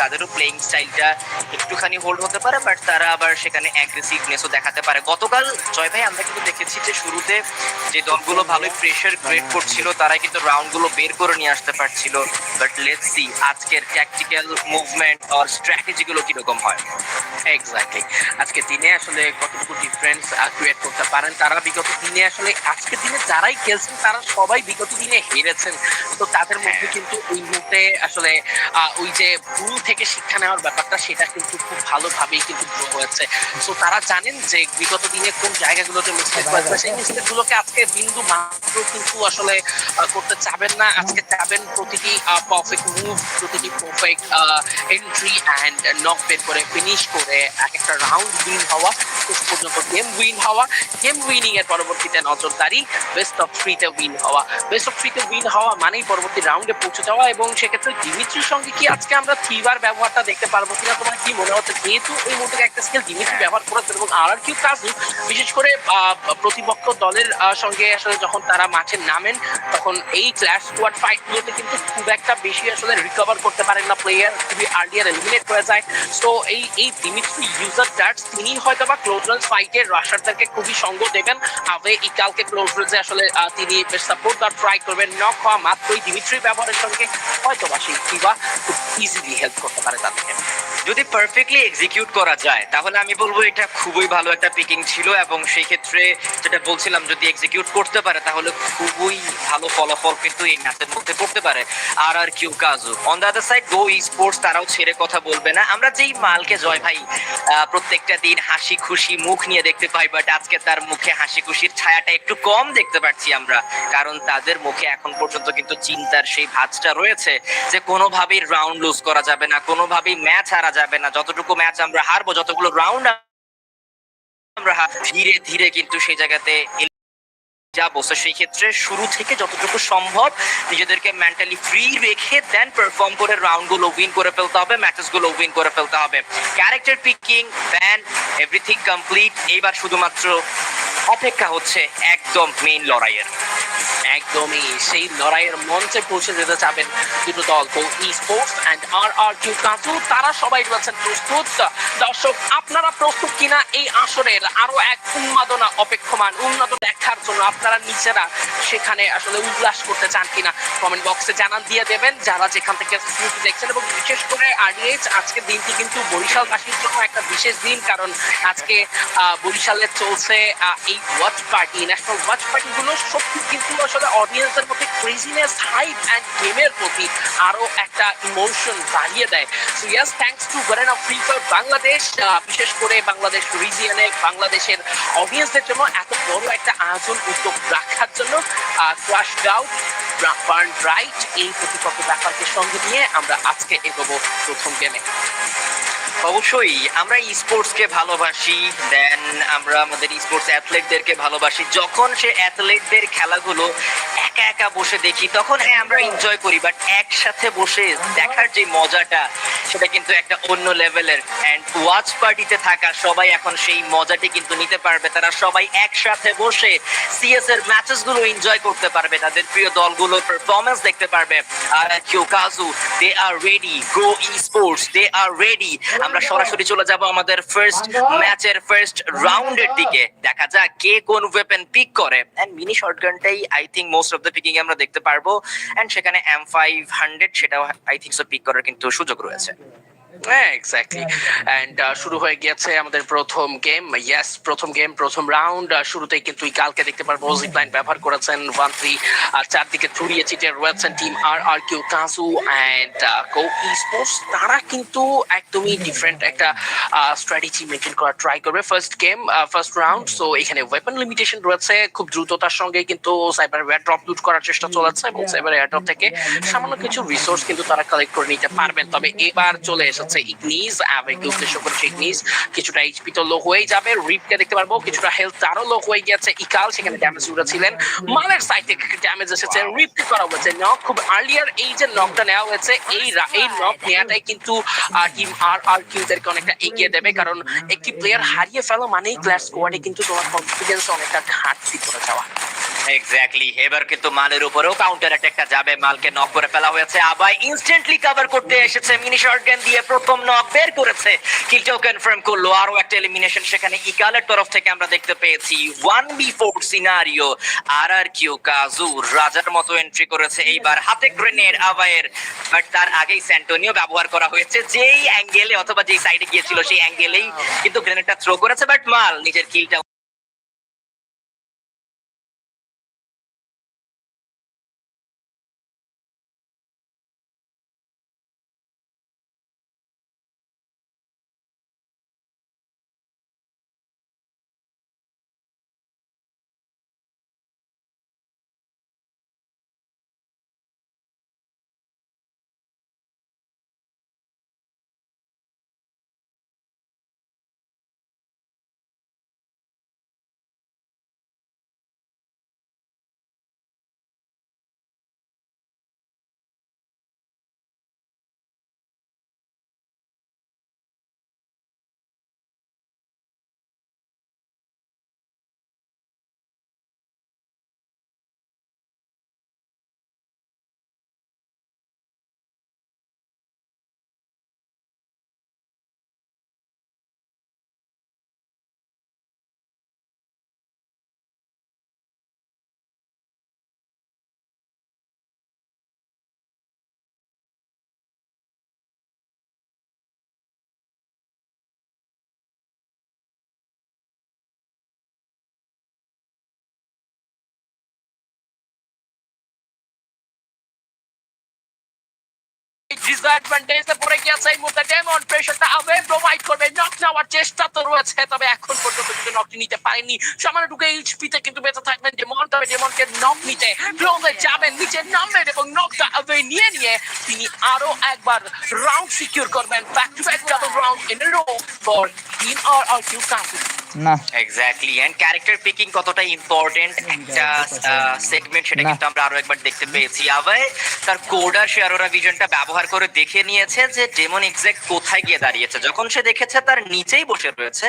তাদেরও প্লেইং স্টাইলটা একটুখানি হোল্ড হতে পারে বাট তারা আবার সেখানে অ্যাগ্রেসিভনেসও দেখাতে পারে। গতকাল জয় ভাই আমরা কিন্তু দেখেছি যে শুরুতে যে দলগুলো ভালোই প্রেশার ক্রিয়েট করছিল তারা কিন্তু রাউন্ডগুলো বের করে নিয়ে আসতে পারছিল। বাট লেটস সি আজকের ট্যাকটিক্যাল মুভমেন্ট আর স্ট্র্যাটেজিগুলো কীরকম হয়? এক্স্যাক্টলি আজকে দিনে আসলে কতটুকু ডিফারেন্স ক্রিয়েট করতে পারেন তারা? বিগত দিনে আসলে আজকের দিনে যারাই খেলছেন তারা সবাই বিগত দিনে হেরেছেন। তো তাদের মধ্যে কিন্তু এই মুহূর্তে আসলে ওই যে ভুল থেকে শিক্ষা নেওয়ার ব্যাপারটা সেটা কিন্তু খুব ভালোভাবেই কিন্তু গ্রো হয়েছে। সো তারা জানেন যে বিগত দিনে কোন জায়গাগুলোতে মিস্টেক করেছে সেই মিস্টেক গুলোকে আজকে বিন্দু মাত্র কিন্তু আসলে করতে চাবেন না। আজকে চাবেন প্রতিটি পারফেক্ট মুভ প্রতিটি পারফেক্ট এন্ট্রি অ্যান্ড নক বের করে ফিনিশ করে এক একটা রাউন্ড উইন হওয়া শেষ পর্যন্ত গেম উইন হওয়া গেম উইনিং এর পরবর্তীতে নজরদারি বেস্ট অফ থ্রিতে উইন হওয়া। বেস্ট অফ থ্রিতে উইন হওয়া মানেই পরবর্তী রাউন্ডে পৌঁছে যাওয়া এবং সেক্ষেত্রে ডিমিত্রির সঙ্গে কি আজকে আমরা থ্রিবার ব্যবহারটা দেখতে পারব কিনা তোমার কি মনে হচ্ছে? যেহেতু এই মুহূর্তে একটা স্কেল জিনিস ব্যবহার করেছে এবং আর কিউ কাজু বিশেষ করে আহ, প্রতিপক্ষ দলের সঙ্গে আসলে যখন তারা মাঠে নামেন, তখন এই ক্লাস স্কোয়াড ফাইট গুলোতে কিন্তু খুব একটা বেশি আসলে রিকভার করতে পারেন না প্লেয়ার খুবই আর্লিয়ার এলিমিনেট হয়ে যায়। সো এই এই দিমিত্রি ইউজার ডার্টস তিনি হয়তো বা ক্লোজ রেঞ্জ ফাইটে রাশারদেরকে খুবই সঙ্গ দেবেন। আবে ইকালকে ক্লোজ রেঞ্জে আসলে তিনি সাপোর্ট দেওয়ার ট্রাই করবেন। নক হওয়া মাত্রই দিমিত্রি ব্যবহারের সঙ্গে হয়তো বা সেই কিবা খুব ইজিলি হেল্প করতে পারে তাদেরকে। যদি পারফেক্টলি এক্সিকিউট করা যায়, তাহলে আমি বলব এটা খুবই ভালো একটা পিকিং ছিল এবং সেই ক্ষেত্রে যেটা বলছিলাম, যদি এক্সিকিউট করতে পারে, তাহলে খুবই ভালো ফলাফল কিন্তু এই ম্যাচের মধ্যে করতে পারে। R R Q Kazu on the other side go sports তারাও ছেড়ে কথা বলবে না। আমরা যেই মালকে জয় ভাই প্রত্যেকটা দিন হাসি খুশি মুখ নিয়ে দেখতে পাই বাট আজকে তার মুখে হাসি খুশির ছায়াটা একটু কম দেখতে পাচ্ছি আমরা, কারণ তাদের মুখে এখন পর্যন্ত কিন্তু চিন্তার সেই ভাঁজটা রয়েছে যে কোনোভাবেই রাউন্ড লুজ করা যাবে না, কোনোভাবেই ম্যাচ হারা যাবে না। যতটুকু ম্যাচ আমরা হারবো, যতগুলো রাউন্ড আমরা ধীরে ধীরে কিন্তু সেই জায়গাতে যাব। তো সেই ক্ষেত্রে শুরু থেকে যতটুকু সম্ভব নিজেদেরকে মেন্টালি ফ্রি রেখে দেন পারফর্ম করে রাউন্ডগুলো উইন করে ফেলতে হবে ম্যাচেসগুলো উইন করে ফেলতে হবে। Character picking ban everything complete এইবার শুধুমাত্র অপেক্ষা হচ্ছে একদম মেইন লড়াইয়ের। একদমই সেই লড়াইয়ের মঞ্চে পৌঁছে যেতে চাবেন দুটো দল তো e sports and R R Q Kazu তারা সবাই রয়েছেন প্রস্তুত। দর্শক, আপনারা প্রস্তুত কিনা এই আসরের আরও এক উন্মাদনা অপেক্ষমান, উন্নত দেখার জন্য আপনারা নিজেরা সেখানে আসলে উল্লাস করতে চান কিনা কমেন্ট বক্সে জানান, দিয়ে দেবেন। যারা যেখান থেকে দেখছেন এবং বিশেষ করে আরডিএইচ আজকের দিনটি কিন্তু বরিশালবাসীর জন্য একটা বিশেষ দিন, কারণ আজকে বরিশালে চলছে এই watch party national watch party গুলো সত্যি কিন্তু আসলে অডিয়েন্সের মধ্যে ক্রেজিনেস হাইপ অ্যান্ড গেমের প্রতি আরও একটা ইমোশন বাড়িয়ে দেয়। So yes thanks to Garena Free Fire Bangladesh বিশেষ করে বাংলাদেশ রিজিয়নে বাংলাদেশের অডিয়েন্সদের জন্য এত বড় একটা আয়োজন উদ্যোগ রাখার জন্য ক্রাশ গাউট বার্ন রাইট এই প্রতিপক্ষ ব্যাপারকে সঙ্গে নিয়ে আমরা আজকে এগোবো প্রথম গেমে অবশ্যই, আমরা স্পোর্টস কে ভালোবাসি দেন আমরা আমাদের স্পোর্টস অ্যাথলেটদেরকে ভালোবাসি। যখন সে অ্যাথলেটদের খেলাগুলো একা একা বসে দেখি, তখন হ্যাঁ আমরা এনজয় করি বাট একসাথে বসে দেখার যে মজাটা, সেটা কিন্তু একটা অন্য লেভেলের অ্যান্ড ওয়াচ পার্টিতে থাকা সবাই এখন সেই মজাটি কিন্তু নিতে পারবে। তারা সবাই একসাথে বসে সিএস এর ম্যাচেসগুলো এনজয় করতে পারবে। তাদের প্রিয় দলগুলোর পারফরমেন্স দেখতে পারবে। R Q Kazu they are ready go sports they are ready আমরা সরাসরি চলে যাব আমাদের ফার্স্ট ম্যাচের ফার্স্ট রাউন্ডের দিকে। দেখা যাক কে কোন ওয়েপেন পিক করে। And mini শটগানটাই I think most of the picking আমরা দেখতে পারব। এন্ড সেখানে এম ফাইভ হান্ড্রেড সেটাও আই থিঙ্ক সো পিক করার কিন্তু সুযোগ রয়েছে। হ্যাঁ এক্স্যাক্টলি অ্যান্ড শুরু হয়ে গিয়েছে আমাদের প্রথম গেম প্রথম গেম প্রথম রাউন্ড শুরুতেই কিন্তু কালকে দেখতে পারব ব্যবহার করেছেন ওয়ান থ্রি আর চারদিকে ছড়িয়ে ছিটিয়ে রয়েছেন টিম আর আর কিউ কো স্পোর্টস তারা কিন্তু একদমই ডিফারেন্ট একটা স্ট্র্যাটেজি মেনটেন করার ট্রাই করবে first game first round so এখানে ওয়েপন লিমিটেশন রয়েছে। খুব দ্রুততার সঙ্গে কিন্তু সাইবার লুট করার চেষ্টা চলেছে এবং সাইবার থেকে সামান্য কিছু রিসোর্স কিন্তু তারা কালেক্ট করে নিতে পারবেন। তবে এবার চলে এসেছে ইগনিস অ্যাভেকে উদ্দেশ্য করেছে ইগনিস কিছুটা এইচপি তো লো হয়েই যাবে রিপকে দেখতে পারব, কিছুটা হেলথ তারও লো হয়ে গেছে ইকাল সেখানে ড্যামেজ ছিলেন। মালের সাইড থেকে ড্যামেজ এসেছে রিপকে করা হয়েছে নক খুব আর্লিয়ার এই যে নকটা নেওয়া হয়েছে, এই এই নক নেওয়াটাই কিন্তু টিম আর আর কিউদেরকে অনেকটা এগিয়ে দেবে, কারণ একটি প্লেয়ার হারিয়ে ফেলো মানেই ক্লাস স্কোয়াডে কিন্তু তোমার কনফিডেন্স অনেকটা ঘাটতি করে যাওয়া। এক্স্যাক্টলি এবার কিন্তু মালের উপরেও কাউন্টার অ্যাটাকটা যাবে। মালকে নক করে ফেলা হয়েছে। আবার ইনস্ট্যান্টলি কভার করতে এসেছে। মিনি শটগান দিয়ে প্রথম নক বের করেছে। কিলটাও কনফার্ম করল। আরও একটা এলিমিনেশন সেখানে ইকালের তরফ থেকে আমরা দেখতে পেয়েছি। B scenario R R Q Kazu, রাজার মতো এন্ট্রি করেছে। এইবার হাতে গ্রেনেড আবায়ের বাট তার আগেই স্যান্টোনিও ব্যবহার করা হয়েছে। যেই অ্যাঙ্গেলে অথবা যেই সাইডে গিয়েছিল, সেই অ্যাঙ্গেলেই কিন্তু গ্রেনেডটা থ্রো করেছে। বাট মাল নিজের কিলটা ডিসঅ্যাডভান্টেজে পড়ে গিয়েছে এই মুহূর্তে ডেমন প্রেশারটা আবে প্রোভাইড করবে। নক নেওয়ার চেষ্টা তো রয়েছে, তবে এখন পর্যন্ত কিন্তু নকটি নিতে পারেনি। সামান্য ঢুকে এইচপিতে কিন্তু বেঁচে থাকবেন ডেমন তবে ডেমনকে নক নিতে ক্লোজে যাবেন, নিচে নামবেন এবং নকটা আবে নিয়ে নিয়ে তিনি আরও একবার রাউন্ড সিকিউর করবেন। Back to back double round in a row for in R R Q count না। এক্স্যাক্টলি এন্ড ক্যারেক্টার পিকিং কতটা ইম্পর্টেন্ট একটা সেগমেন্ট সেটা কিন্তু আমরা আরও একবার দেখতে পেয়েছি। আবার তার কোডার সে আরোরা ভিশনটা ব্যবহার করে দেখে নিয়েছে যে ডেমন এক্স্যাক্ট কোথায় গিয়ে দাঁড়িয়েছে। যখন সে দেখেছে তার নিচেই বসে রয়েছে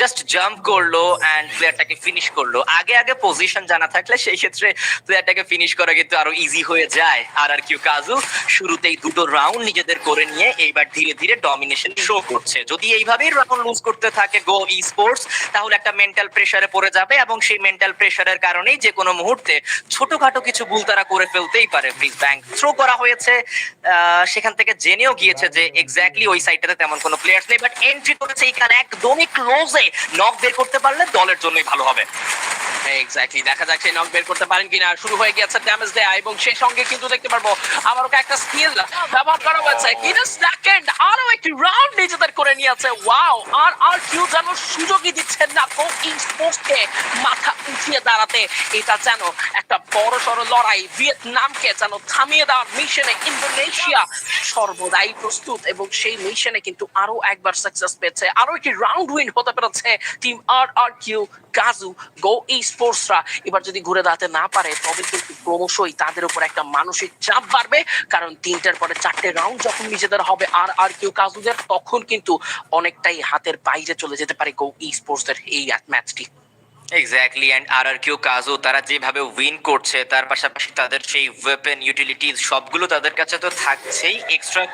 জাস্ট জাম্প করল অ্যান্ড প্লেয়ারটাকে ফিনিশ করল। আগে আগে পজিশন জানা থাকলে সেই ক্ষেত্রে প্লেয়ারটাকে ফিনিশ করা কিন্তু আরও ইজি হয়ে যায়। আর আর কিউ কাজু শুরুতেই দুটো রাউন্ড নিজেদের করে নিয়ে এইবার ধীরে ধীরে ডমিনেশন শো করছে। যদি এইভাবেই রাউন্ড লুজ করতে থাকে গো ই স্পোর্টস তাহলে একটা মেন্টাল প্রেশারে পড়ে যাবে এবং সেই মেন্টাল প্রেসারের কারণেই যে কোনো মুহূর্তে ছোটখাটো কিছু ভুল তারা করে ফেলতেই পারে। ফ্রিজ ব্যাংক থ্রো করা হয়েছে সেখান থেকে জেনেও গিয়েছে যে এক্স্যাক্টলি ওই সাইডটাতে তেমন কোনো প্লেয়ার্স নেই বাট এন্ট্রি করেছে এখানে একদমই ক্লোজে নক বের করতে পারলে দলের জন্যই ভালো হবে। এক্স্যাক্টলি দেখা যাক সেই নক বের করতে পারেন কিনা। শুরু হয়ে ড্যামেজ দেয়া এবং সেই সঙ্গে কিন্তু দেখতে পারব একটা স্কিল ব্যবহার করা হয়েছে। সেকেন্ড আরও একটি রাউন্ড নিজেদের করে নিয়েছে। ওয়াও আর আর কিউ যেন সুযোগই দিচ্ছেন না কো মাথা উঠিয়ে দাঁড়াতে। এটা যেন একটা বড় সড় লড়াই। ভিয়েতনামকে যেন থামিয়ে দেওয়ার মিশনে ইন্দোনেশিয়া সর্বদাই প্রস্তুত এবং সেই মিশনে কিন্তু আরও একবার সাকসেস পেয়েছে। আরও একটি রাউন্ড উইন হতে পেরেছে টিম আর আর কিউ গাজু গো স্পোর্টসরা এবার যদি ঘুরে দাঁড়াতে না পারে, তবে কিন্তু ক্রমশই তাদের উপর একটা মানসিক চাপ বাড়বে। কারণ তিনটার পরে চারটে রাউন্ড যখন নিজেদের হবে আর আর কেউ কাজুদের তখন কিন্তু অনেকটাই হাতের বাইরে চলে যেতে পারে গো স্পোর্টসদের এই ম্যাচটি exactly and R R Q Kazu তারা যেভাবে উইন করছে, তার পাশাপাশি তাদের সেই ওয়েপেন ইউটিলিটিস সবগুলো তাদের কাছে তো থাকছেই। এক্সট্রা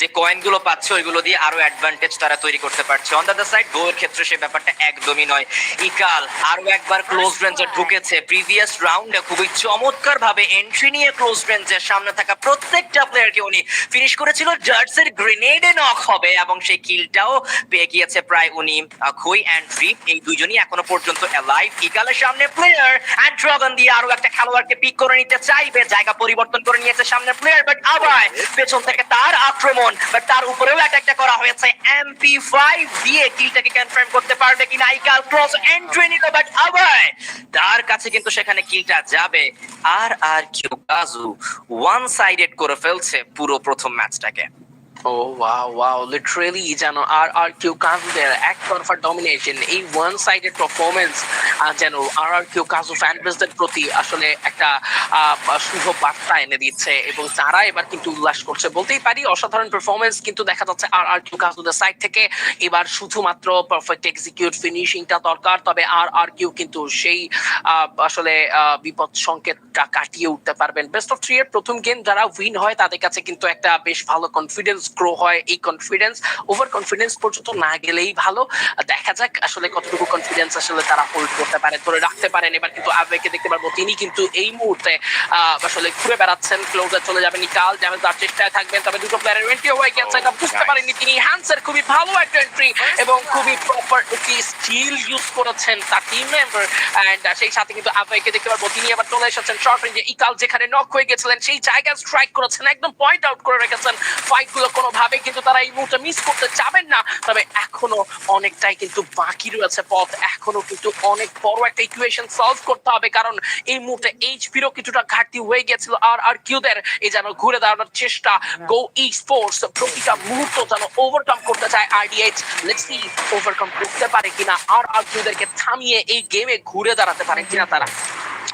যে কয়েনগুলো পাচ্ছে, ওইগুলো দিয়ে আরও অ্যাডভান্টেজ তারা তৈরি করতে পারছে। অন দ্য সাইড গো ক্ষেত্রে সেই ব্যাপারটা একদমই নয়। ইকাল, আরও একবার ক্লোজ রেঞ্জে ঢুকেছে। প্রিভিয়াস রাউন্ডে খুবই চমৎকার ভাবে এন্ট্রি নিয়ে ক্লোজ রেঞ্জের সামনে থাকা প্রত্যেকটা প্লেয়ারকে উনি ফিনিশ করেছিল। জার্সের গ্রেনেডে নক হবে, এবং সেই কিলটাও পেয়ে গিয়েছে প্রায় উনি খুই অ্যান্ড রিপ এই দুজনই এখনও পর্যন্ত অ্যালাইভ ইকালের সামনে প্লেয়ার অ্যান্ড ড্রাগন দিয়ে আরও একটা খেলোয়াড়কে পিক করে নিতে চাইবে, জায়গা পরিবর্তন করে নিয়েছে সামনে প্লেয়ার বাট আবার পেছন থেকে তার আক্রমণ বাট তার উপরেও অ্যাটাকটা করা হয়েছে এমপি ফাইভ দিয়ে কিলটাকে কনফার্ম করতে পারবে কিনা ইকাল ক্রস এন্ট্রি নিল বাট আবার তার কাছে কিন্তু সেখানে কিলটা যাবে, R R Q Kazu one sided করে ফেলছে পুরো প্রথম ম্যাচটাকে ও ওয়াও ওয়াও লিটারেলি যেন আর আর কিউ কাজুদের এক তরফা ডমিনেশন এই ওয়ান পারফরমেন্স যেন আর আর কিউ কাজু প্রতি আসলে একটা শুভ বার্তা এনে দিচ্ছে এবং তারা এবার কিন্তু উল্লাস করছে। বলতেই পারি, অসাধারণ পারফরমেন্স কিন্তু দেখা যাচ্ছে আর আর কিউ কাজুদের সাইড থেকে এবার শুধুমাত্র পারফেক্ট এক্সিকিউট ফিনিশিংটা দরকার, তবে আর আর কিউ কিন্তু সেই আসলে বিপদ সংকেতটা কাটিয়ে উঠতে পারবেন। বেস্ট অফ থ্রি এর প্রথম গেম যারা উইন হয়, তাদের কাছে কিন্তু একটা বেশ ভালো কনফিডেন্স গ্রো হয় এই কনফিডেন্স ওভার কনফিডেন্স পর্যন্ত না গেলেই ভালো। দেখা যাক আসলে কতটুকু কনফিডেন্স আসলে তারা হোল্ড করতে পারে ধরে রাখতে পারেন। এবার কিন্তু আবেকে দেখতে পারব তিনি কিন্তু এই মুহূর্তে আসলে ঘুরে বেড়াচ্ছেন ক্লোজে চলে যাবেন নিকাল যেমন তার চেষ্টায় থাকবেন তবে দুটো প্লেয়ারের এন্ট্রি হয়ে গেছে এটা বুঝতে. পারেননি তিনি। হ্যান্সের খুবই ভালো একটা এন্ট্রি এবং খুবই প্রপার একটি স্কিল ইউজ করেছেন তার টিম মেম্বার এন্ড সেই সাথে কিন্তু আবেকে দেখতে পারব তিনি আবার চলে এসেছেন শর্ট রেঞ্জে ইকাল যেখানে নক হয়ে গেছিলেন সেই জায়গায় স্ট্রাইক করেছেন একদম পয়েন্ট আউট করে রেখেছেন ফাইটগুলো কোনোভাবে কিন্তু তারা এই মুহূর্তে মিস করতে যাবেন না। তবে এখনও অনেকটাই কিন্তু বাকি রয়েছে পথ। এখনও কিন্তু অনেক বড় একটা ইকুয়েশন সলভ করতে হবে, কারণ এই মুহূর্তে এইচপিরও কিছুটা ঘাটতি হয়ে গেছিল আর আর কিউদের এই যেন ঘুরে দাঁড়ানোর চেষ্টা। গো ই স্পোর্টস প্রতিটা মুহূর্ত যেন ওভারকাম করতে চায় আইডিএইচ লেটস সি ওভারকাম করতে পারে কিনা। আর আর কিউদেরকে থামিয়ে এই গেমে ঘুরে দাঁড়াতে পারে কিনা তারা।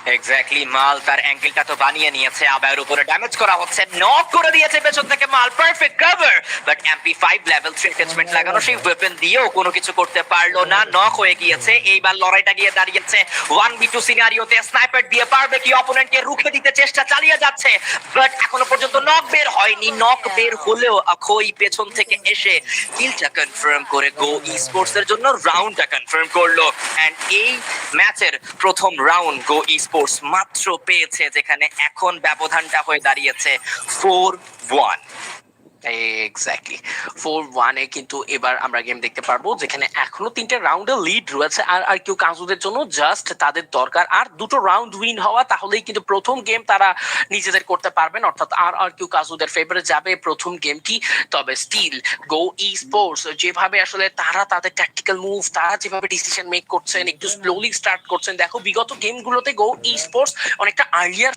এক্স্যাক্টলি মাল তার অ্যাঙ্গেলটা তো বানিয়ে নিয়েছে আবার উপরে ড্যামেজ করা হচ্ছে নক করে দিয়েছে পেছন থেকে মাল perfect cover but MP five level three engagement লাগানো সেই ওয়েপন দিয়েও কোনো কিছু করতে পারল না নক হয়ে গিয়েছে এইবার লড়াইটা গিয়ে দাঁড়িয়েছে। ওয়ান বি টু সিনারিওতে স্নাইপার দিয়ে পারবে কি অপোনেন্টকে রুখে দিতে চেষ্টা চালিয়ে যাচ্ছে বাট এখনও পর্যন্ত নক বের হয়নি নক বের হলেও অক্ষয় পেছন থেকে এসে কিলটা কনফার্ম করে গো ই স্পোর্টস এর জন্য রাউন্ডটা কনফার্ম করল। এন্ড এই ম্যাচের প্রথম রাউন্ড গো ই স্পোর্টস মাত্র পেয়েছে যেখানে এখন ব্যবধানটা হয়ে দাঁড়িয়েছে ফোর ওয়ান এক্স্যাক্টলি ফোর ওয়ানে কিন্তু এবার আমরা গেম দেখতে পারব, যেখানে এখনও তিনটে রাউন্ডে লিড রয়েছে, আর আর কেউ কাজুদের জন্য জাস্ট তাদের দরকার। আর দুটো রাউন্ড উইন হওয়া, তাহলেই কিন্তু প্রথম গেম তারা নিজেদের করতে পারবেন, অর্থাৎ আর আর কেউ কাজুদের ফেভারে যাবে প্রথম গেমটি তবে স্টিল গো ই স্পোর্টস যেভাবে আসলে তারা তাদের ট্যাকটিক্যাল মুভ তারা যেভাবে ডিসিশন মেক করছেন, একটু স্লোলি স্টার্ট করছেন, দেখো বিগত গেমগুলোতে গো ই স্পোর্টস অনেকটা আর্লিয়ার